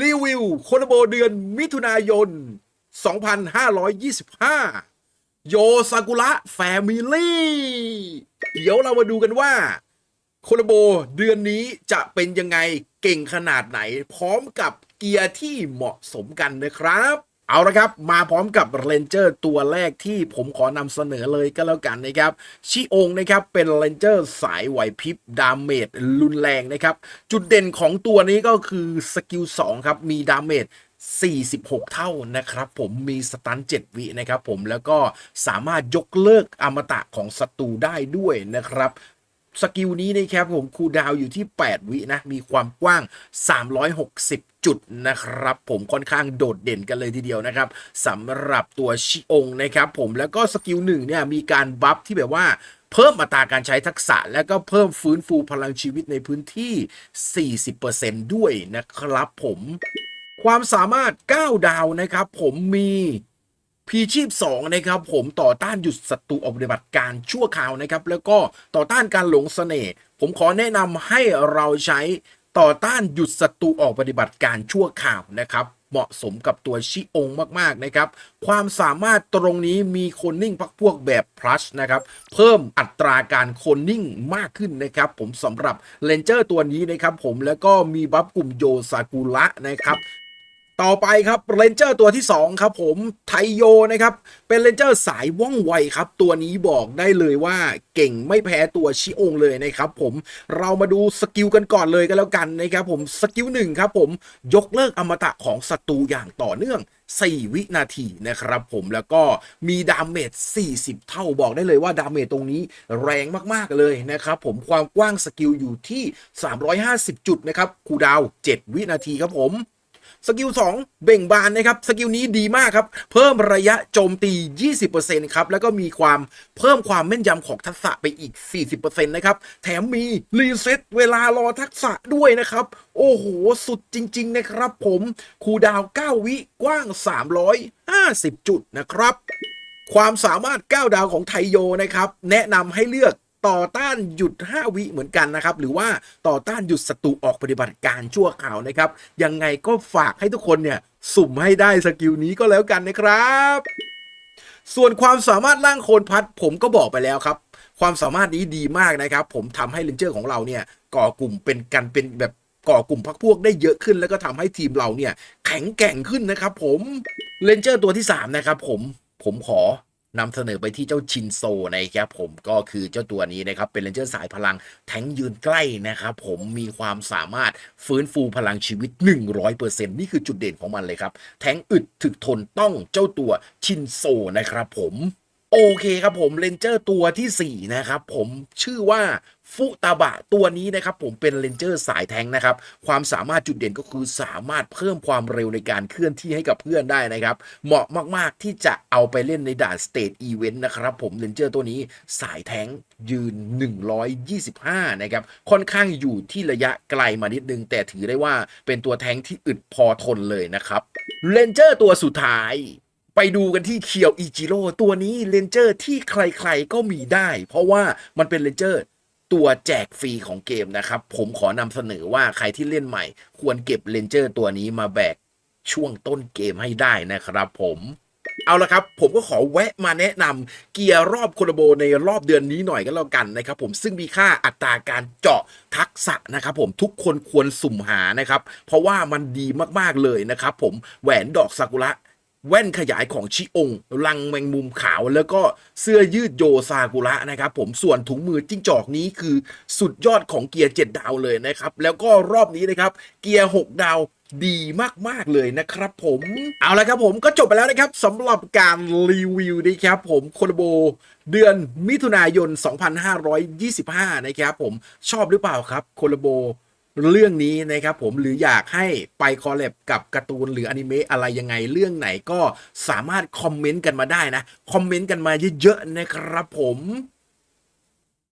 รีวิวโคโนโบเดือนมิถุนายน 2525 โยซากุระแฟมิลี่ เดี๋ยวเรามาดูกันว่าโคโนโบเดือนนี้จะเป็นยังไงเก่งขนาดไหน พร้อมกับเกียร์ที่เหมาะสมกันนะครับ เอาละครับ มาพร้อมกับเรนเจอร์ตัวแรกที่ผมขอนำเสนอเลยก็แล้วกันนะครับ ชิองนะครับเป็นเรนเจอร์สายไหวพริบดาเมจรุนแรงนะครับ จุดเด่นของตัวนี้ก็คือสกิล2ครับ มีดาเมจ46 เท่านะครับผมมีสตัน7วินะครับผมแล้วก็สามารถยกเลิกอมตะของศัตรูได้ด้วยนะครับสกิลนี้นะครับผมคูดาวอยู่ที่ 8 วินะ มีความกว้าง 360 จุดนะครับ ผมค่อนข้างโดดเด่นกันเลยทีเดียวนะครับสำหรับตัวชิองนะครับ ผมแล้วก็สกิลหนึ่งเนี่ยมีการบัฟที่แบบว่าเพิ่มอัตราการใช้ทักษะแล้วก็เพิ่มฟื้นฟูพลังชีวิตในพื้นที่ 40%ด้วยนะครับผมความสามารถ 9 ดาวนะครับ ผมมีพีชีพ 2 นะครับ ผมต่อต้านหยุดศัตรูออกปฏิบัติการชั่วคราวนะครับ แล้วก็ต่อต้านการหลงเสน่ห์ผมขอแนะนำให้เราใช้ ต่อต้านหยุดศัตรูออกปฏิบัติการชั่วข่าวนะครับ เหมาะสมกับตัวชิองมากๆนะครับ ความสามารถตรงนี้มีคนนิ่งพักพวกแบบพลัสนะครับ เพิ่มอัตราการคนนิ่งมากขึ้นนะครับ ผมสำหรับเลนเจอร์ตัวนี้นะครับ ผมแล้วก็มีบัฟกลุ่มโยซากุระนะครับ ต่อไปครับเรนเจอร์ตัวที่ 2 ครับผมไทโยนะครับ เป็นเรนเจอร์สายว่องไวครับ ตัวนี้บอกได้เลยว่าเก่งไม่แพ้ตัวชิองเลยนะครับผมเรามาดูสกิลกันก่อนเลยก็แล้วกันนะครับผมสกิลหนึ่งครับผมยกเลิกอมตะของศัตรูอย่างต่อเนื่อง 4 วินาทีนะครับผมแล้วก็มีดาเมจ 40 เท่าบอกได้เลยว่าดาเมจตรงนี้แรงมากๆเลยนะครับผมความกว้างสกิลอยู่ที่ 350 จุดนะครับคูดาว 7 วินาทีครับผม สกิล2เบ่งบานนะครับสกิลนี้ดีมากครับ เพิ่มระยะโจมตี 20%ครับ แล้วก็มีความเพิ่มความแม่นยำของทักษะไปอีก 40%นะครับ แถมมีรีเซ็ตเวลารอทักษะด้วยนะครับ โอ้โห สุดจริง ๆ นะครับผมคูดาว 9 วิกว้าง 350 จุดนะครับ ความสามารถ 9 ดาวของไทโยนะครับ แนะนำให้เลือก ต่อต้านหยุด 5 วิเหมือนกันนะครับ หรือว่าต่อต้านหยุดศัตรูออกปฏิบัติการชั่วคราวนะครับ ยังไงก็ฝากให้ทุกคนเนี่ย สุ่มให้ได้สกิลนี้ก็แล้วกันนะครับ ส่วนความสามารถร่างโคนพัดผมก็บอกไปแล้วครับ ความสามารถนี้ดีมากนะครับ ผมทำให้เลนเจอร์ของเราเนี่ยก่อกลุ่มเป็นกันเป็นแบบก่อกลุ่มพักพวกได้เยอะขึ้น แล้วก็ทำให้ทีมเราเนี่ยแข็งแกร่งขึ้นนะครับ ผมเลนเจอร์ตัวที่3นะครับผมผมขอ นำเสนอไปที่เจ้าชินโซนะครับผมก็คือเจ้าตัวนี้นะครับ เป็นเลนเจอร์สายพลังแทงยืนใกล้นะครับผมมีความสามารถฟื้นฟูพลังชีวิต 100%นี่คือจุดเด่นของมันเลยครับ แทงอึดถึกทนต้องเจ้าตัวชินโซนะครับผม โอเคครับผมเลนเจอร์ตัวทีสี่ 4 นะครับผมชื่อว่าฟุตาบะตัวนี้นะครับผมเป็นเลนเจอร์สายแทงนะครับ ความสามารถจุดเด่นก็คือสามารถเพิ่มความเร็วในการเคลื่อนที่ให้กับเพื่อนได้นะครับ เหมาะมากๆที่จะเอาไปเล่นในด่านสเตทอีเวนต์นะครับผมเลนเจอร์ตัวนี้สายแทงยืน 125 นะครับ ค่อนข้างอยู่ที่ระยะไกลมานิดนึง แต่ถือได้ว่าเป็นตัวแทงที่อึดพอทนเลยนะครับเลนเจอร์ตัวสุดท้าย ไปดูกันที่เคียวอิจิโร่ตัวนี้เลนเจอร์ที่ใครๆก็มีได้ เพราะว่ามันเป็นเลนเจอร์ตัวแจกฟรีของเกมนะครับ ผมขอนำเสนอว่าใครที่เล่นใหม่ ควรเก็บเลนเจอร์ตัวนี้มาแบกช่วงต้นเกมให้ได้นะครับผมเอาละครับ ผมก็ขอแวะมาแนะนำเกียร์รอบโคโลโบในรอบเดือนนี้หน่อยก็แล้วกันนะครับผมซึ่งมีค่าอัตราการเจาะทักษะนะครับผมทุกคนควรสุ่มหานะครับ เพราะว่ามันดีมากๆเลยนะครับผมแหวนดอกซากุระ แว่นขยายของชิองลังแมงมุมขาว แล้วก็เสื้อยืดโยซากุระนะครับผมส่วนถุงมือจิ้งจอกนี้คือสุดยอดของเกียร์7ดาวเลยนะครับ แล้วก็รอบนี้นะครับเกียร์ 6 ดาวดีมากๆเลยนะครับผมเอาละครับผมก็จบไปแล้วนะครับสำหรับการรีวิวนะครับผมโคโลโบเดือนมิถุนายน 2525 นะครับผมชอบหรือเปล่าครับโคโลโบ เรื่องนี้นะครับผมหรืออยากให้ไปคอลแลบกับการ์ตูนหรืออนิเมะอะไรยังไงเรื่องไหนก็สามารถคอมเมนต์กันมาได้นะ คอมเมนต์กันมาเยอะๆนะครับผม